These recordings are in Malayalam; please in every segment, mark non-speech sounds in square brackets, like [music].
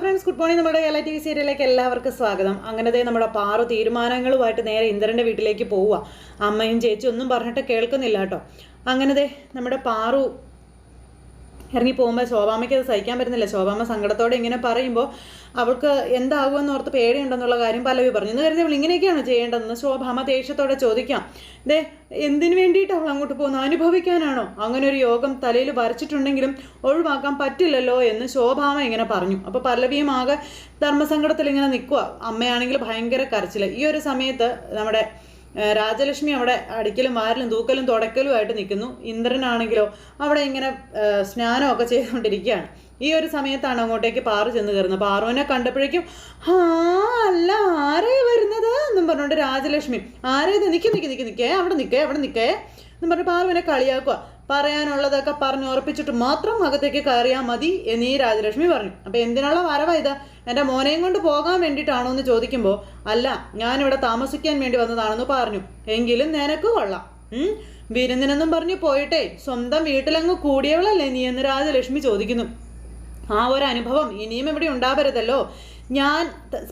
ഫ്രണ്ട്സ് ഗുഡ് മോർണിംഗ് നമ്മുടെ കേരള ടി വി സീരിയലിലേക്ക് എല്ലാവർക്കും സ്വാഗതം. അങ്ങനത്തെ നമ്മുടെ പാറു തീരുമാനങ്ങളുമായിട്ട് നേരെ ഇന്ദ്രന്റെ വീട്ടിലേക്ക് പോവുക. അമ്മയും ചേച്ചിയും ഒന്നും പറഞ്ഞിട്ട് കേൾക്കുന്നില്ല കേട്ടോ. അങ്ങനത്തെ നമ്മുടെ പാറു ഇറങ്ങി പോകുമ്പോൾ ശോഭാമയ്ക്ക് അത് സഹിക്കാൻ പറ്റുന്നില്ല. ശോഭാമ സങ്കടത്തോടെ ഇങ്ങനെ പറയുമ്പോൾ അവൾക്ക് എന്താകുമെന്ന് ഓർത്ത് പേടിയുണ്ടെന്നുള്ള കാര്യം പലവി പറഞ്ഞു. എന്ന് കരുതി അവൾ ഇങ്ങനെയൊക്കെയാണ് ചെയ്യേണ്ടതെന്ന് ശോഭാമ ദേഷ്യത്തോടെ ചോദിക്കാം. ദേ എന്തിനു വേണ്ടിയിട്ട് അവൾ അങ്ങോട്ട് പോകുന്നു? അനുഭവിക്കാനാണോ? അങ്ങനെ ഒരു യോഗം തലയിൽ വരച്ചിട്ടുണ്ടെങ്കിലും ഒഴിവാക്കാൻ പറ്റില്ലല്ലോ എന്ന് ശോഭാമ ഇങ്ങനെ പറഞ്ഞു. അപ്പോൾ പല്ലവിയും ആകെ ധർമ്മസങ്കടത്തിൽ ഇങ്ങനെ നിൽക്കുക അമ്മയാണെങ്കിൽ ഭയങ്കര കരച്ചിൽ ഈ ഒരു സമയത്ത് നമ്മുടെ രാജലക്ഷ്മി അവിടെ അടിക്കലും വാരലും തൂക്കലും തുടക്കലും ആയിട്ട് നിൽക്കുന്നു. ഇന്ദ്രനാണെങ്കിലോ അവിടെ ഇങ്ങനെ സ്നാനമൊക്കെ ചെയ്തുകൊണ്ടിരിക്കുകയാണ്. ഈ ഒരു സമയത്താണ് അങ്ങോട്ടേക്ക് പാറു ചെന്ന് കയറുന്നത്. പാറുവിനെ കണ്ടപ്പോഴേക്കും ആ അല്ല ആരേ വരുന്നത്? എന്നും പറഞ്ഞുകൊണ്ട് രാജലക്ഷ്മി ആരേ ഇത്? നിൽക്കി നിൽക്കി നിൽക്കേ അവിടെ നിൽക്കേ അവിടെ നിൽക്കേ എന്നും പറഞ്ഞ് പാറുവിനെ കളിയാക്കുക. പറയാനുള്ളതൊക്കെ പറഞ്ഞ് ഉറപ്പിച്ചിട്ട് മാത്രം അകത്തേക്ക് കയറിയാൽ മതി എന്ന് രാജലക്ഷ്മി പറഞ്ഞു. അപ്പോൾ എന്തിനുള്ള വരവ ഇത്? എന്റെ മോനെയും കൊണ്ട് പോകാൻ വേണ്ടിയിട്ടാണോ എന്ന് ചോദിക്കുമ്പോൾ അല്ല ഞാനിവിടെ താമസിക്കാൻ വേണ്ടി വന്നതാണെന്ന് പറഞ്ഞു. എങ്കിലും നിനക്ക് കൊള്ളാം. വിരുന്നിനെന്നും പറഞ്ഞു പോയിട്ടേ സ്വന്തം വീട്ടിലങ്ങ് കൂടിയവളല്ലേ നീ എന്ന് രാജലക്ഷ്മി ചോദിക്കുന്നു. ആ ഒരു അനുഭവം ഇനിയും ഇവിടെ ഉണ്ടാവരുതല്ലോ? ഞാൻ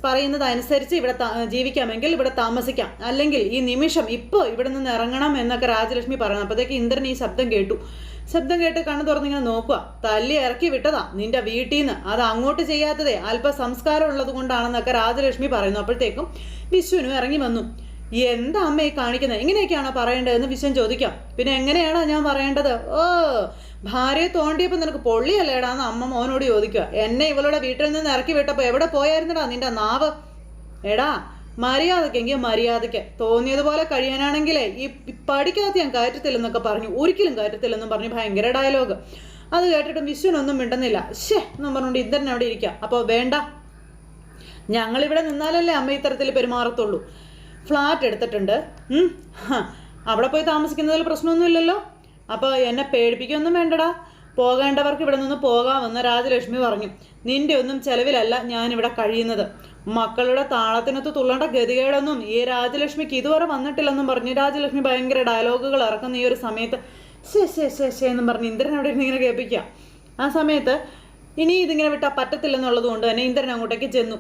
പറയുന്നത് അനുസരിച്ച് ഇവിടെ ജീവിക്കാമെങ്കിൽ ഇവിടെ താമസിക്കാം. അല്ലെങ്കിൽ ഈ നിമിഷം ഇപ്പോൾ ഇവിടെ നിന്ന് ഇറങ്ങണം എന്നൊക്കെ രാജലക്ഷ്മി പറഞ്ഞു. അപ്പോഴത്തേക്ക് ഇന്ദ്രൻ ഈ ശബ്ദം കേട്ടു. ശബ്ദം കേട്ട് കണ്ണു തുറന്നിങ്ങനെ നോക്കുക. തല്ലി ഇറക്കി വിട്ടതാ നിന്റെ വീട്ടിൽ നിന്ന് അത് അങ്ങോട്ട് ചെയ്യാത്തതേ. അല്പ സംസ്കാരം ഉള്ളത് കൊണ്ടാണെന്നൊക്കെ രാജലക്ഷ്മി പറയുന്നു. അപ്പോഴത്തേക്കും വിശ്വനും ഇറങ്ങി വന്നു. എന്താ അമ്മയെ കാണിക്കുന്നത് എങ്ങനെയൊക്കെയാണോ പറയേണ്ടതെന്ന് വിശ്വൻ ചോദിക്കാം. പിന്നെ എങ്ങനെയാണോ ഞാൻ പറയേണ്ടത്? ഓ ഭാര്യയെ തോണ്ടിയപ്പോൾ നിനക്ക് പൊള്ളിയല്ലേടാന്ന് അമ്മ മോനോട് ചോദിക്കുക എന്നെ ഇവളുടെ വീട്ടിൽ നിന്ന് ഇറക്കി വിട്ടപ്പോൾ എവിടെ പോയായിരുന്നടാ നിന്റെ നാവ്? എടാ മര്യാദക്കെങ്കിൽ മര്യാദയ്ക്ക്. തോന്നിയതുപോലെ കഴിയാനാണെങ്കിലേ ഈ പഠിക്കാത്ത ഞാൻ കയറ്റത്തില്ലെന്നൊക്കെ പറഞ്ഞു ഒരിക്കലും കയറ്റത്തില്ലെന്നും പറഞ്ഞു ഭയങ്കര ഡയലോഗ് അത് കേട്ടിട്ടും വിശ്വനൊന്നും മിണ്ടുന്നില്ല. ഷേ എന്നും പറഞ്ഞുകൊണ്ട് ഇന്ദ്രൻ അവിടെ ഇരിക്കുക അപ്പോൾ വേണ്ട. ഞങ്ങളിവിടെ നിന്നാലല്ലേ അമ്മ ഇത്തരത്തിൽ പെരുമാറത്തുള്ളൂ. ഫ്ലാറ്റ് എടുത്തിട്ടുണ്ട്. അവിടെ പോയി താമസിക്കുന്നതിൽ പ്രശ്നമൊന്നുമില്ലല്ലോ? അപ്പോൾ എന്നെ പേടിപ്പിക്കൊന്നും വേണ്ടടാ. പോകേണ്ടവർക്ക് ഇവിടെ നിന്ന് പോകാമെന്ന് രാജലക്ഷ്മി പറഞ്ഞു. നിന്റെ ഒന്നും ചെലവിലല്ല ഞാനിവിടെ കഴിയുന്നത്. മക്കളുടെ താളത്തിനൊത്ത് തുള്ളേണ്ട ഗതികേടൊന്നും ഈ രാജലക്ഷ്മിക്ക് ഇതുവരെ വന്നിട്ടില്ലെന്നും പറഞ്ഞ് രാജലക്ഷ്മി ഭയങ്കര ഡയലോഗുകൾ ഇറക്കുന്ന ഈ ഒരു സമയത്ത് ശേ ശേ ശേ ശേ എന്നും പറഞ്ഞ് ഇന്ദ്രൻ അവിടെ ഇരുന്ന് ഇങ്ങനെ കേൾപ്പിക്കുക. ആ സമയത്ത് ഇനി ഇതിങ്ങനെ വിട്ടാൽ പറ്റത്തില്ലെന്നുള്ളത് കൊണ്ട് തന്നെ ഇന്ദ്രൻ അങ്ങോട്ടേക്ക് ചെന്നു.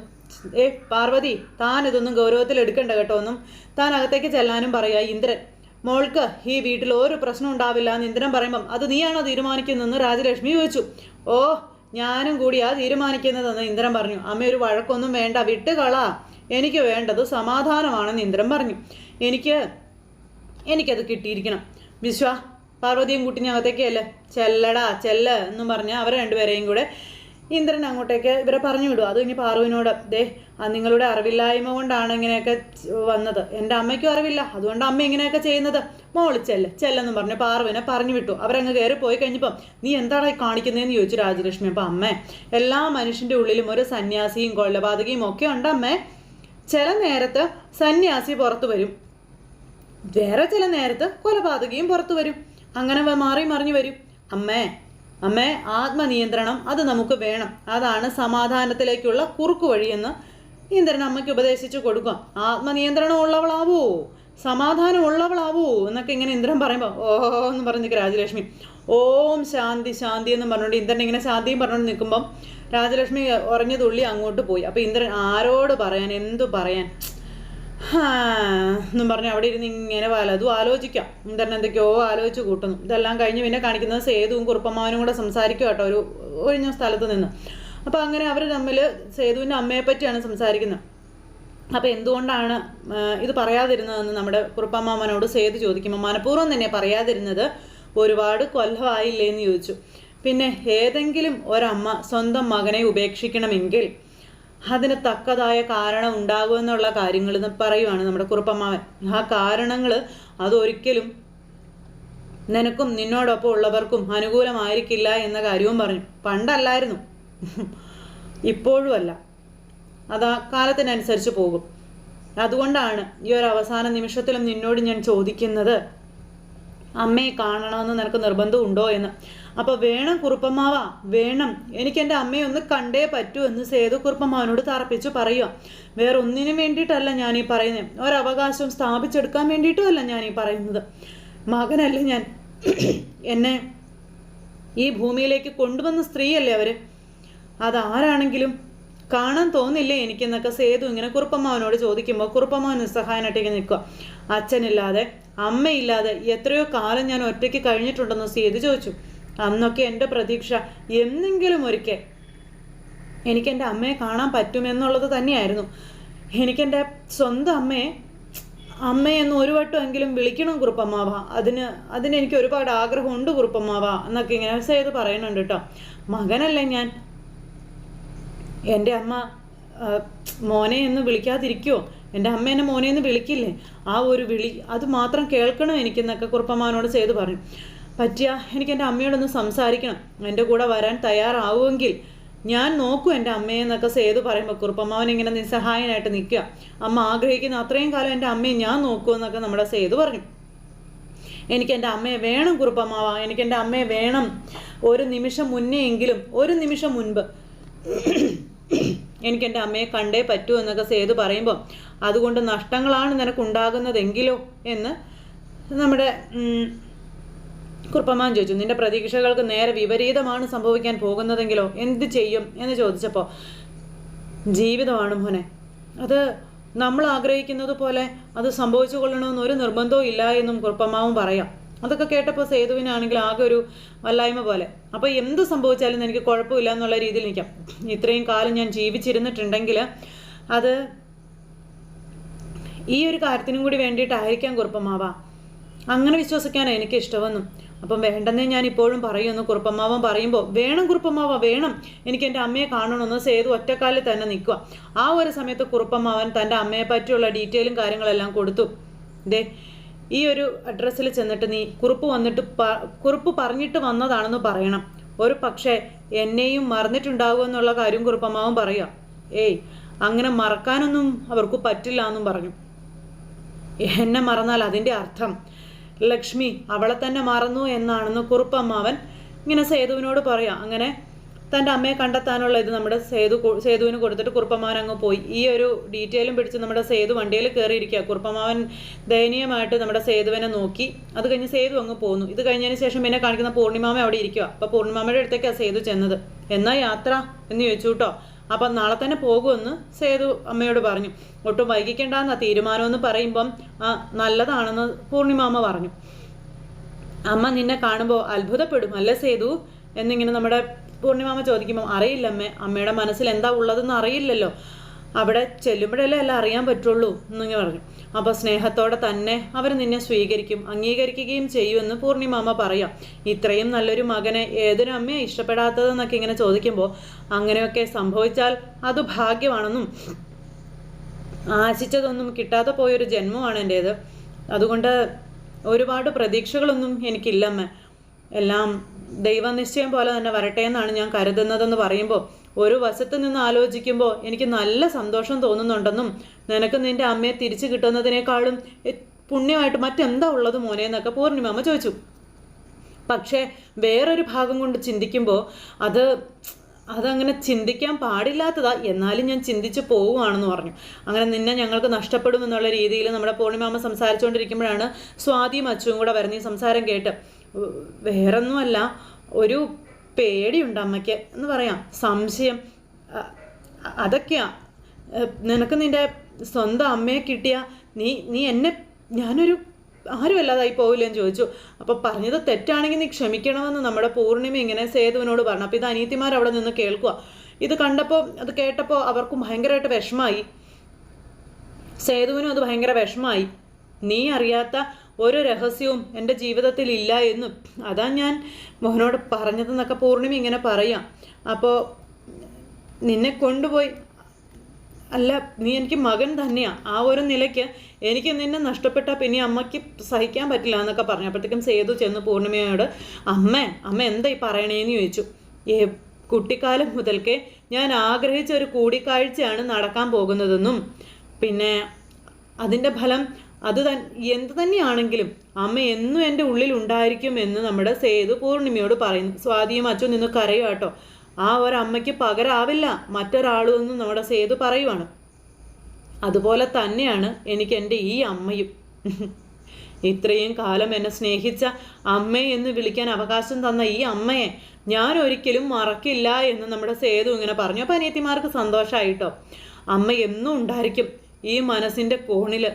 ഏ പാർവതി താൻ ഇതൊന്നും ഗൗരവത്തിൽ എടുക്കണ്ട കേട്ടോ ഒന്നും താൻ അകത്തേക്ക് ചെല്ലാനും പറയാ ഇന്ദ്രൻ. മോൾക്ക് ഈ വീട്ടിൽ ഒരു പ്രശ്നം ഉണ്ടാവില്ല എന്ന് ഇന്ദ്രൻ പറയുമ്പം അത് നീയാണോ തീരുമാനിക്കുന്നതെന്ന് രാജലക്ഷ്മി ചോദിച്ചു. ഓ ഞാനും കൂടിയാ തീരുമാനിക്കുന്നതെന്ന് ഇന്ദ്രൻ പറഞ്ഞു. അമ്മ ഒരു വഴക്കൊന്നും വേണ്ട വിട്ടുകള. എനിക്ക് വേണ്ടത് സമാധാനമാണെന്ന് ഇന്ദ്രൻ പറഞ്ഞു. എനിക്ക് എനിക്കത് കിട്ടിയിരിക്കണം. വിശ്വ പാർവതിയും കുട്ടിനെ അകത്തേക്ക് ചെല്ലടാ ചെല്ല എന്നും പറഞ്ഞ് അവർ രണ്ടുപേരെയും കൂടെ ഇന്ദ്രൻ അങ്ങോട്ടേക്ക് ഇവരെ പറഞ്ഞു വിടും. അത് ഇനി പാർവിനോട് ദേ നിങ്ങളുടെ അറിവില്ലായ്മ കൊണ്ടാണ് ഇങ്ങനെയൊക്കെ വന്നത്. എന്റെ അമ്മയ്ക്കും അറിവില്ല. അതുകൊണ്ട് അമ്മ ഇങ്ങനെയൊക്കെ ചെയ്യുന്നത്. മോൾ ചെല്ല് ചെല്ലെന്നും പറഞ്ഞ് പാർവിനെ പറഞ്ഞു വിട്ടു. അവരങ്ങ് കയറി പോയി കഴിഞ്ഞപ്പം നീ എന്താണ് കാണിക്കുന്നതെന്ന് ചോദിച്ചു രാജലക്ഷ്മി. അപ്പം അമ്മേ എല്ലാ മനുഷ്യന്റെ ഉള്ളിലും ഒരു സന്യാസിയും കൊള്ളപാതകയും ഒക്കെ ഉണ്ട് അമ്മേ. ചില നേരത്ത് സന്യാസി പുറത്തു വരും. വേറെ ചില നേരത്ത് കൊലപാതകയും പുറത്തു വരും. അങ്ങനെ മാറി മറിഞ്ഞു വരും. അമ്മേ അമ്മേ ആത്മനിയന്ത്രണം അത് നമുക്ക് വേണം. അതാണ് സമാധാനത്തിലേക്കുള്ള കുറുക്കു വഴിയെന്ന് ഇന്ദ്രൻ അമ്മയ്ക്ക് ഉപദേശിച്ചു കൊടുക്കുക ആത്മനിയന്ത്രണം ഉള്ളവളാവൂ സമാധാനം ഉള്ളവളാവൂ എന്നൊക്കെ ഇങ്ങനെ ഇന്ദ്രൻ പറയുമ്പോൾ ഓ എന്ന് പറഞ്ഞ് രാജലക്ഷ്മി. ഓം ശാന്തി ശാന്തി എന്ന് പറഞ്ഞുകൊണ്ട് ഇന്ദ്രൻ ഇങ്ങനെ ശാന്തിയും പറഞ്ഞുകൊണ്ട് നിൽക്കുമ്പം രാജലക്ഷ്മി ഉറഞ്ഞു തുള്ളി അങ്ങോട്ട് പോയി. അപ്പോൾ ഇന്ദ്രൻ ആരോട് പറയാൻ എന്തു പറയാൻ? എന്നും പറഞ്ഞ് അവിടെ ഇരുന്ന് ഇങ്ങനെ വലതും ആലോചിക്കാം. ഇന്ദ്രൻ എന്തൊക്കെയോ ആലോചിച്ച് കൂട്ടുന്നു. ഇതെല്ലാം കഴിഞ്ഞ് പിന്നെ കാണിക്കുന്നത് സേതുവും കുറുപ്പമ്മാവനും കൂടെ സംസാരിക്കും കേട്ടോ ഒരു ഒഴിഞ്ഞ സ്ഥലത്ത് നിന്ന്. അപ്പോൾ അങ്ങനെ അവർ തമ്മിൽ സേതുവിന്റെ അമ്മയെ പറ്റിയാണ് സംസാരിക്കുന്നത്. അപ്പോൾ എന്തുകൊണ്ടാണ് ഇത് പറയാതിരുന്നതെന്ന് നമ്മുടെ കുറുപ്പമ്മാമനോട് സേതു ചോദിക്കുമ്പോൾ മനഃപൂർവം തന്നെ പറയാതിരുന്നത് ഒരുപാട് കൊല്ലമായില്ലേ എന്ന് ചോദിച്ചു. പിന്നെ ഏതെങ്കിലും ഒരമ്മ സ്വന്തം മകനെ ഉപേക്ഷിക്കണമെങ്കിൽ അതിന് തക്കതായ കാരണം ഉണ്ടാകുമെന്നുള്ള കാര്യങ്ങൾ പറയുവാണ് നമ്മുടെ കുറുപ്പമാവൻ ആ കാരണങ്ങൾ അതൊരിക്കലും നിനക്കും നിന്നോടൊപ്പം ഉള്ളവർക്കും അനുകൂലമായിരിക്കില്ല എന്ന കാര്യവും പറഞ്ഞു. പണ്ടല്ലായിരുന്നു. ഇപ്പോഴും അത് അതാ കാലത്തിനനുസരിച്ച് പോകും. അതുകൊണ്ടാണ് ഈ ഒരു അവസാന നിമിഷത്തിലും നിന്നോട് ഞാൻ ചോദിക്കുന്നത് അമ്മയെ കാണണമെന്ന് നിനക്ക് നിർബന്ധമുണ്ടോ എന്ന്. അപ്പോൾ വേണം കുറുപ്പമാവാ വേണം. എനിക്ക് എന്റെ അമ്മയെ ഒന്ന് കണ്ടേ പറ്റൂ എന്ന് സേതു കുറുപ്പമാവനോട് തറപ്പിച്ച് പറയുക വേറെ ഒന്നിനും വേണ്ടിയിട്ടല്ല ഞാൻ ഈ പറയുന്നത് ഒരവകാശം സ്ഥാപിച്ചെടുക്കാൻ വേണ്ടിയിട്ടുമല്ല ഞാൻ ഈ പറയുന്നത്. മകനല്ലേ ഞാൻ? എന്നെ ഈ ഭൂമിയിലേക്ക് കൊണ്ടുവന്ന സ്ത്രീയല്ലേ അവർ അതാരാണെങ്കിലും കാണാൻ തോന്നില്ലേ എനിക്കെന്നൊക്കെ സേതു ഇങ്ങനെ കുറുപ്പമാവനോട് ചോദിക്കുമ്പോൾ കുറുപ്പമാവൻ നിസ്സഹായനായിട്ടേക്ക് നിൽക്കുക അച്ഛനില്ലാതെ അമ്മയില്ലാതെ എത്രയോ കാലം ഞാൻ ഒറ്റയ്ക്ക് കഴിഞ്ഞിട്ടുണ്ടെന്ന് സേതു ചോദിച്ചു. അന്നൊക്കെ എന്റെ പ്രതീക്ഷ എന്നെങ്കിലും ഒരിക്കൽ എനിക്കെന്റെ അമ്മയെ കാണാൻ പറ്റുമെന്നുള്ളത് തന്നെയായിരുന്നു. എനിക്കെന്റെ സ്വന്തം അമ്മയെ അമ്മയെന്ന് ഒരു വട്ടമെങ്കിലും വിളിക്കണം കുറുപ്പമ്മാവ. അതിന് അതിന് എനിക്ക് ഒരുപാട് ആഗ്രഹമുണ്ട് കുറുപ്പമ്മാവ എന്നൊക്കെ ഇങ്ങനെ സേത് പറയുന്നുണ്ട് കേട്ടോ. മകനല്ലേ ഞാൻ? എന്റെ അമ്മ മോനെ എന്ന് വിളിക്കാതിരിക്കുമോ എന്റെ അമ്മ എന്നെ മോനെ എന്ന് വിളിക്കില്ലേ? ആ ഒരു വിളി അത് മാത്രം കേൾക്കണം എനിക്കെന്നൊക്കെ കുറുപ്പമ്മാവനോട് ചെയ്ത് പറഞ്ഞു പറ്റിയ എനിക്ക് എന്റെ അമ്മയോടൊന്ന് സംസാരിക്കണം. എന്റെ കൂടെ വരാൻ തയ്യാറാവുമെങ്കിൽ ഞാൻ നോക്കൂ എന്റെ അമ്മയെന്നൊക്കെ സേതു പറയുമ്പോൾ കുറുപ്പമ്മാവൻ ഇങ്ങനെ നിസ്സഹായനായിട്ട് നിൽക്കുക. അമ്മ ആഗ്രഹിക്കുന്ന അത്രയും കാലം എന്റെ അമ്മയെ ഞാൻ നോക്കൂ എന്നൊക്കെ നമ്മുടെ സേതു പറഞ്ഞു. എനിക്ക് എന്റെ അമ്മയെ വേണം കുറുപ്പമ്മാവ. എനിക്ക് എന്റെ അമ്മയെ വേണം. ഒരു നിമിഷം മുന്നേ എങ്കിലും ഒരു നിമിഷം മുൻപ് എനിക്ക് എന്റെ അമ്മയെ കണ്ടേ പറ്റൂ എന്നൊക്കെ സേതു പറയുമ്പോൾ അതുകൊണ്ട് നഷ്ടങ്ങളാണ് നിനക്കുണ്ടാകുന്നതെങ്കിലോ എന്ന് നമ്മുടെ കുറുപ്പമാൻ ചോദിച്ചു നിന്റെ പ്രതീക്ഷകൾക്ക് നേരെ വിപരീതമാണ് സംഭവിക്കാൻ പോകുന്നതെങ്കിലോ? എന്ത് ചെയ്യും? എന്ന് ചോദിച്ചപ്പോൾ ജീവിതമാണ് മോനെ. അത് നമ്മൾ ആഗ്രഹിക്കുന്നത് പോലെ അത് സംഭവിച്ചു കൊള്ളണമെന്ന് ഒരു നിർബന്ധവും ഇല്ല എന്നും കുറുപ്പമാവും പറയാം. അതൊക്കെ കേട്ടപ്പോൾ സേതുവിനാണെങ്കിൽ ആകെ ഒരു വല്ലായ്മ പോലെ. അപ്പോൾ എന്ത് സംഭവിച്ചാലും എനിക്ക് കുഴപ്പമില്ല എന്നുള്ള രീതിയിൽ നിൽക്കാം. ഇത്രയും കാലം ഞാൻ ജീവിച്ചിരുന്നിട്ടുണ്ടെങ്കിൽ അത് ഈ ഒരു കാര്യത്തിനും കൂടി വേണ്ടിയിട്ടായിരിക്കാം കുറുപ്പമാവാ. അങ്ങനെ വിശ്വസിക്കാനാണ് എനിക്ക് ഇഷ്ടമെന്നും. അപ്പം വേണ്ടെന്നേ ഞാൻ ഇപ്പോഴും പറയുന്നു. കുറുപ്പമ്മാവൻ പറയുമ്പോൾ വേണം കുറുപ്പമ്മാവ വേണം. എനിക്ക് എന്റെ അമ്മയെ കാണണമെന്ന് സേതു ഒറ്റക്കാലിൽ തന്നെ നിൽക്കുക ആ ഒരു സമയത്ത് കുറുപ്പമ്മാവൻ തന്റെ അമ്മയെ പറ്റിയുള്ള ഡീറ്റെയിലും കാര്യങ്ങളെല്ലാം കൊടുത്തു. ദേ ഈ ഒരു അഡ്രസ്സിൽ ചെന്നിട്ട് നീ കുറിപ്പ് വന്നിട്ട് കുറിപ്പ് പറഞ്ഞിട്ട് വന്നതാണെന്ന് പറയണം. ഒരു പക്ഷേ എന്നെയും മറന്നിട്ടുണ്ടാകും എന്നുള്ള കാര്യം കുറുപ്പമ്മാവൻ പറയാം ഏയ് അങ്ങനെ മറക്കാനൊന്നും അവർക്ക് പറ്റില്ല എന്നും പറഞ്ഞു. എന്നെ മറന്നാൽ അതിന്റെ അർത്ഥം ലക്ഷ്മി അവളെ തന്നെ മറന്നു എന്നാണെന്ന് കുറുപ്പമ്മാവൻ ഇങ്ങനെ സേതുവിനോട് പറയാം. അങ്ങനെ തന്റെ അമ്മയെ കണ്ടെത്താനുള്ള ഇത് നമ്മുടെ സേതു സേതുവിന് കൊടുത്തിട്ട് കുറുപ്പമാവൻ അങ്ങ് പോയി. ഈ ഒരു ഡീറ്റെയിലും പിടിച്ച് നമ്മുടെ സേതു വണ്ടിയിൽ കയറിയിരിക്കുക കുറുപ്പമാവൻ ദയനീയമായിട്ട് നമ്മുടെ സേതുവിനെ നോക്കി. അത് കഴിഞ്ഞ് സേതു അങ്ങ് പോന്നു. ഇത് കഴിഞ്ഞതിന് ശേഷം പിന്നെ കാണിക്കുന്ന പൂർണിമാമ അവിടെ ഇരിക്കുക അപ്പോൾ പൂർണിമാമയുടെ അടുത്തേക്കാണ് സേതു ചെന്നത്. എന്നാ യാത്ര? എന്ന് ചോദിച്ചു കേട്ടോ. അപ്പം നാളെ തന്നെ പോകുമെന്ന് സേതു അമ്മയോട് പറഞ്ഞു. ഒട്ടും വൈകിക്കേണ്ടെന്ന തീരുമാനമെന്ന് പറയുമ്പം നല്ലതാണെന്ന് പൂർണിമാമ പറഞ്ഞു. അമ്മ നിന്നെ കാണുമ്പോൾ അത്ഭുതപ്പെടും അല്ലേ സേതു? എന്നിങ്ങനെ നമ്മുടെ പൂർണിമാമ ചോദിക്കുമ്പോൾ അറിയില്ലമ്മേ അമ്മയുടെ മനസ്സിൽ എന്താ ഉള്ളതെന്ന് അറിയില്ലല്ലോ. അവിടെ ചെല്ലുമ്പോഴല്ലേ എല്ലാം അറിയാൻ പറ്റുള്ളൂ എന്നിങ്ങനെ പറഞ്ഞു. അപ്പോൾ സ്നേഹത്തോടെ തന്നെ അവർ നിന്നെ സ്വീകരിക്കും അംഗീകരിക്കുകയും ചെയ്യുമെന്ന് പൂർണിമാമ പറയാം. ഇത്രയും നല്ലൊരു മകനെ ഏതൊരു അമ്മയെ ഇഷ്ടപ്പെടാത്തതെന്നൊക്കെ ഇങ്ങനെ ചോദിക്കുമ്പോൾ അങ്ങനെയൊക്കെ സംഭവിച്ചാൽ അത് ഭാഗ്യമാണെന്നും ആശിച്ചതൊന്നും കിട്ടാതെ പോയൊരു ജന്മമാണ് എന്റേത് അതുകൊണ്ട് ഒരുപാട് പ്രതീക്ഷകളൊന്നും എനിക്കില്ലമ്മ. എല്ലാം ദൈവനിശ്ചയം പോലെ തന്നെ വരട്ടെ എന്നാണ് ഞാൻ കരുതുന്നതെന്ന് പറയുമ്പോൾ ഒരു വശത്ത് നിന്ന് ആലോചിക്കുമ്പോൾ എനിക്ക് നല്ല സന്തോഷം തോന്നുന്നുണ്ടെന്നും നിനക്ക് നിന്റെ അമ്മയെ തിരിച്ചു കിട്ടുന്നതിനേക്കാളും പുണ്യമായിട്ട് മറ്റെന്താ ഉള്ളത് മോനെ എന്നൊക്കെ പൂർണിമമ്മ ചോദിച്ചു. പക്ഷേ വേറൊരു ഭാഗം കൊണ്ട് ചിന്തിക്കുമ്പോൾ അത് അതങ്ങനെ ചിന്തിക്കാൻ പാടില്ലാത്തതാ. എന്നാലും ഞാൻ ചിന്തിച്ച് പോവുകയാണെന്ന് പറഞ്ഞു. അങ്ങനെ നിന്നെ ഞങ്ങൾക്ക് നഷ്ടപ്പെടും എന്നുള്ള രീതിയിൽ നമ്മുടെ പൂർണിമാമ സംസാരിച്ചുകൊണ്ടിരിക്കുമ്പോഴാണ് സ്വാതിയും അച്ചുവും കൂടെ വരുന്ന ഈ സംസാരം കേട്ട്. വേറൊന്നുമല്ല ഒരു പേടിയുണ്ട് അമ്മയ്ക്ക്. എന്ന് പറയാം. സംശയം. അതൊക്കെയാ. നിനക്ക് നിന്റെ സ്വന്തം അമ്മയെ കിട്ടിയ നീ നീ എന്നെ ഞാനൊരു ആരും അല്ലാതായി പോവില്ലെന്ന് ചോദിച്ചു. അപ്പോൾ പറഞ്ഞത് തെറ്റാണെങ്കിൽ നീ ക്ഷമിക്കണമെന്ന് നമ്മുടെ പൂർണിമ ഇങ്ങനെ സേതുവിനോട് പറഞ്ഞു. അപ്പോൾ ഇത് അനീതിമാർ അവിടെ നിന്ന് കേൾക്കുക ഇത് കണ്ടപ്പോൾ അത് കേട്ടപ്പോൾ അവർക്കും ഭയങ്കരമായിട്ട് വിഷമായി. സേതുവിനും അത് ഭയങ്കര വിഷമായി. നീ അറിയാത്ത ഒരു രഹസ്യവും എന്റെ ജീവിതത്തിൽ ഇല്ല എന്നും. അതാ ഞാൻ മോഹനോട് പറഞ്ഞതെന്നൊക്കെ പൂർണിമ ഇങ്ങനെ പറയാം. അപ്പോൾ നിന്നെ കൊണ്ടുപോയി. അല്ല നീ എനിക്ക് മകൻ തന്നെയാണ് ആ ഒരു നിലയ്ക്ക് എനിക്ക് നിന്നെ നഷ്ടപ്പെട്ടാൽ പിന്നെ അമ്മയ്ക്ക് സഹിക്കാൻ പറ്റില്ല എന്നൊക്കെ പറഞ്ഞു. അപ്പോഴത്തേക്കും സേതു ചെന്ന് പൂർണിമയോട് അമ്മ അമ്മ എന്താ ഈ പറയണേന്ന് ചോദിച്ചു. ഏ കുട്ടിക്കാലം മുതൽക്കേ ഞാൻ ആഗ്രഹിച്ച ഒരു കൂടിക്കാഴ്ചയാണ് നടക്കാൻ പോകുന്നതെന്നും. പിന്നെ അതിന്റെ ഫലം അത് തൻ എന്ത് തന്നെയാണെങ്കിലും അമ്മ എന്നും എന്റെ ഉള്ളിൽ ഉണ്ടായിരിക്കും എന്ന് നമ്മുടെ സേതു പൂർണിമയോട് പറയുന്നു. സ്വാതിയും അച്ഛൻ നിന്ന് കരയുക ആ ഒരമ്മയ്ക്ക് പകരാവില്ല. മറ്റൊരാളുമെന്ന് നമ്മുടെ സേതു പറയുവാണ്. അതുപോലെ തന്നെയാണ് എനിക്ക് എന്റെ ഈ അമ്മയും. [laughs] ഇത്രയും കാലം എന്നെ സ്നേഹിച്ച അമ്മയെ എന്ന് വിളിക്കാൻ അവകാശം തന്ന ഈ അമ്മയെ ഞാൻ ഒരിക്കലും മറക്കില്ല എന്ന് നമ്മുടെ സേതു ഇങ്ങനെ പറഞ്ഞു. അപ്പോൾ അനിയത്തിമാർക്ക് സന്തോഷമായിട്ടോ അമ്മ എന്നും ഉണ്ടായിരിക്കും ഈ മനസ്സിന്റെ കോണിൽ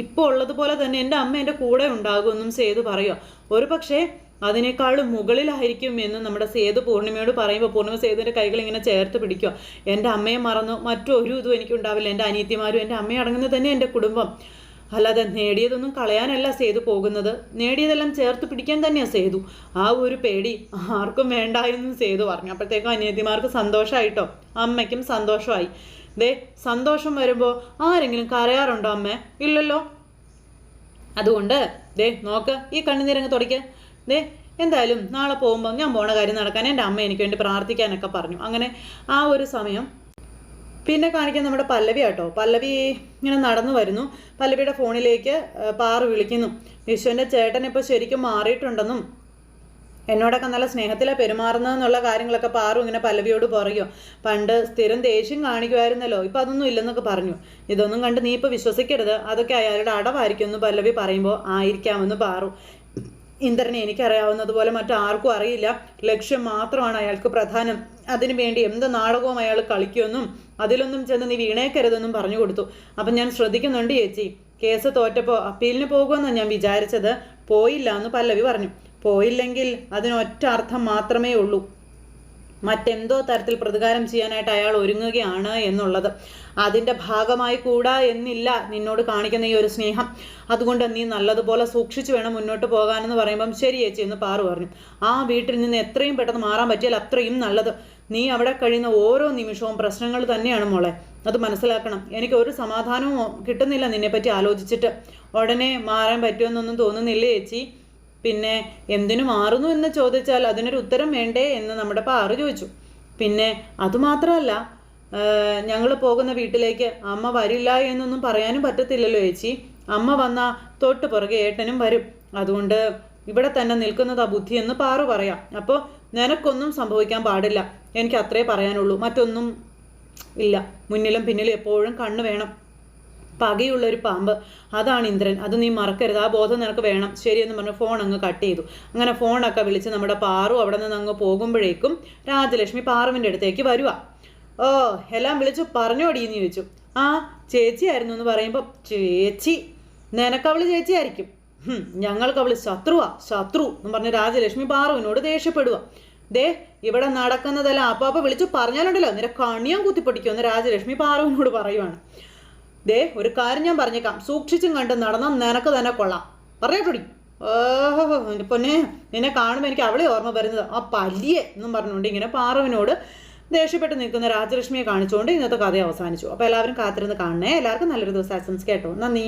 ഇപ്പോൾ ഉള്ളതുപോലെ തന്നെ എന്റെ അമ്മ എന്റെ കൂടെ ഉണ്ടാകുമെന്നും സേതു പറയുക ഒരു പക്ഷേ അതിനേക്കാളും മുകളിലായിരിക്കും എന്ന് നമ്മുടെ സേതു പൂർണിമയോട് പറയുമ്പോൾ പൂർണിമ സേതുവിന്റെ കൈകൾ ഇങ്ങനെ ചേർത്ത് പിടിക്കുക എന്റെ അമ്മയെ മറന്നു മറ്റൊരു ഇതും എനിക്കുണ്ടാവില്ല എന്റെ അനിയത്തിമാരും എന്റെ അമ്മയെ അടങ്ങുന്നത് തന്നെ എന്റെ കുടുംബം. അല്ലാതെ നേടിയതൊന്നും കളയാനല്ല സേതു പോകുന്നത്. നേടിയതെല്ലാം ചേർത്ത് പിടിക്കാൻ തന്നെയാണ് സേതു. ആ ഒരു പേടി ആർക്കും വേണ്ട എന്നും സേതു പറഞ്ഞു. അപ്പോഴത്തേക്കും അനിയത്തിമാർക്ക് സന്തോഷമായിട്ടോ അമ്മയ്ക്കും സന്തോഷമായി. ദേ സന്തോഷം വരുമ്പോൾ ആരെങ്കിലും കരയാറുണ്ടോ അമ്മേ? ഇല്ലല്ലോ. അതുകൊണ്ട് ദേ നോക്ക് ഈ കണ്ണുനീരങ്ങ് തുടയ്ക്ക് ദേ എന്തായാലും നാളെ പോകുമ്പോൾ ഞാൻ പോണ കാര്യം നടക്കാൻ എന്റെ അമ്മ എനിക്ക് വേണ്ടി പ്രാർത്ഥിക്കാനൊക്കെ പറഞ്ഞു. അങ്ങനെ ആ ഒരു സമയം പിന്നെ കാണിക്കാൻ നമ്മുടെ പല്ലവി ആട്ടോ. പല്ലവി ഇങ്ങനെ നടന്നു വരുന്നു. പല്ലവിയുടെ ഫോണിലേക്ക് പാറു വിളിക്കുന്നു. വിശ്വന്റെ ചേട്ടൻ ഇപ്പോൾ ശരിക്കും മാറിയിട്ടുണ്ടെന്നും എന്നോടൊക്കെ നല്ല സ്നേഹത്തിലാണ് പെരുമാറുന്നതെന്നുള്ള കാര്യങ്ങളൊക്കെ പാറു ഇങ്ങനെ പല്ലവിയോട് പറയും. പണ്ട് സ്ഥിരം ദേഷ്യം കാണിക്കുമായിരുന്നല്ലോ ഇപ്പം അതൊന്നും ഇല്ലെന്നൊക്കെ പറഞ്ഞു. ഇതൊന്നും കണ്ട് നീ ഇപ്പോൾ വിശ്വസിക്കരുത്. അതൊക്കെ അയാളുടെ അടവായിരിക്കും എന്ന് പല്ലവി പറയുമ്പോൾ ആയിരിക്കാമെന്ന് പാറു. ഇന്ദ്രനെ എനിക്കറിയാവുന്നതുപോലെ മറ്റാർക്കും അറിയില്ല. ലക്ഷ്യം മാത്രമാണ് അയാൾക്ക് പ്രധാനം. അതിനു വേണ്ടി എന്ത് നാടകവും അയാൾ കളിക്കുമെന്നും അതിലൊന്നും ചെന്ന് നീ വീണേക്കരുതെന്നും പറഞ്ഞു കൊടുത്തു. അപ്പം ഞാൻ ശ്രദ്ധിക്കുന്നുണ്ട് ചേച്ചി. കേസ് തോറ്റപ്പോൾ അപ്പീലിന് പോകുമെന്നാണ് ഞാൻ വിചാരിച്ചത്. പോയില്ല എന്ന് പല്ലവി പറഞ്ഞു. പോയില്ലെങ്കിൽ അതിനൊറ്റ അർത്ഥം മാത്രമേ ഉള്ളൂ. മറ്റെന്തോ തരത്തിൽ പ്രതികാരം ചെയ്യാനായിട്ട് അയാൾ ഒരുങ്ങുകയാണ് എന്നുള്ളത്. അതിന്റെ ഭാഗമായി കൂടാ എന്നില്ല നിന്നോട് കാണിക്കുന്ന ഈ ഒരു സ്നേഹം. അതുകൊണ്ട് നീ നല്ലതുപോലെ സൂക്ഷിച്ചു വേണം മുന്നോട്ട് പോകാനെന്ന് പറയുമ്പം ശരി ചേച്ചി എന്ന് പാറു പറഞ്ഞു. ആ വീട്ടിൽ നിന്ന് എത്രയും പെട്ടെന്ന് മാറാൻ പറ്റിയാൽ അത്രയും നല്ലത്. നീ അവിടെ കഴിയുന്ന ഓരോ നിമിഷവും പ്രശ്നങ്ങൾ തന്നെയാണ് മോളെ. അത് മനസ്സിലാക്കണം. എനിക്ക് ഒരു സമാധാനവും കിട്ടുന്നില്ല നിന്നെപ്പറ്റി ആലോചിച്ചിട്ട്. ഉടനെ മാറാൻ പറ്റുമെന്നൊന്നും തോന്നുന്നില്ല ചേച്ചി? പിന്നെ എന്തിനു മാറുന്നു എന്ന് ചോദിച്ചാൽ അതിനൊരു ഉത്തരം വേണ്ടേ എന്ന് നമ്മുടെ പാറു ചോദിച്ചു. പിന്നെ അതുമാത്രമല്ല ഞങ്ങൾ പോകുന്ന വീട്ടിലേക്ക് അമ്മ വരില്ല എന്നൊന്നും പറയാനും പറ്റത്തില്ലല്ലോ ചേച്ചി. അമ്മ വന്ന തൊട്ട് പുറകെ ഏട്ടനും വരും. അതുകൊണ്ട് ഇവിടെ തന്നെ നിൽക്കുന്നതാ ബുദ്ധി എന്ന് പാറു പറയാം. അപ്പോൾ നിനക്കൊന്നും സംഭവിക്കാൻ പാടില്ല. എനിക്ക് അത്രേ പറയാനുള്ളൂ. മറ്റൊന്നും ഇല്ല. മുന്നിലും പിന്നിലും എപ്പോഴും കണ്ണു വേണം. പകയുള്ള ഒരു പാമ്പ്. അതാണ് ഇന്ദ്രൻ. അത് നീ മറക്കരുത്. ആ ബോധം നിനക്ക് വേണം. ശരിയെന്ന് പറഞ്ഞ് ഫോൺ അങ്ങ് കട്ട് ചെയ്തു. അങ്ങനെ ഫോണൊക്കെ വിളിച്ച് നമ്മുടെ പാറു അവിടെ നിന്ന് അങ്ങ് പോകുമ്പോഴേക്കും രാജലക്ഷ്മി പാറുവിന്റെ അടുത്തേക്ക് വരുക ഓ എല്ലാം വിളിച്ചു പറഞ്ഞോടി എന്ന് ചോദിച്ചു. ആ ചേച്ചിയായിരുന്നു എന്ന് പറയുമ്പോൾ ചേച്ചി നിനക്കവൾ ചേച്ചിയായിരിക്കും. ഞങ്ങൾക്ക് ശത്രുവാ ശത്രു എന്ന് പറഞ്ഞ് രാജലക്ഷ്മി പാറുവിനോട് ദേഷ്യപ്പെടുക ദേ ഇവിടെ നടക്കുന്നതെല്ലാം അപ്പാപ്പ വിളിച്ചു പറഞ്ഞാലുണ്ടല്ലോ. നിന്റെ കണിയാൻ കുത്തിപ്പൊടിക്കുമെന്ന് രാജലക്ഷ്മി പാറുവിനോട് പറയുവാണ്. ദേ ഒരു കാര്യം ഞാൻ പറഞ്ഞേക്കാം. സൂക്ഷിച്ചും കണ്ട് നടന്നാൽ നിനക്ക് തന്നെ കൊള്ളാം. പറയാട്ടോടി ഓഹോ എന്റെ പൊന്നെ നിന്നെ കാണുമ്പോൾ എനിക്ക് അവളെ ഓർമ്മ വരുന്നത്. ആ പല്ലിയെ എന്നും പറഞ്ഞുകൊണ്ട് ഇങ്ങനെ പാറവിനോട് ദേഷ്യപ്പെട്ട് നിൽക്കുന്ന രാജലക്ഷ്മിയെ കാണിച്ചുകൊണ്ട് ഇന്നത്തെ കഥ അവസാനിച്ചു. അപ്പോൾ എല്ലാവരും കാത്തിരുന്ന് കാണണേ. എല്ലാവർക്കും നല്ലൊരു ദിവസം. ആശംസിക്കട്ടോ നന്ദി.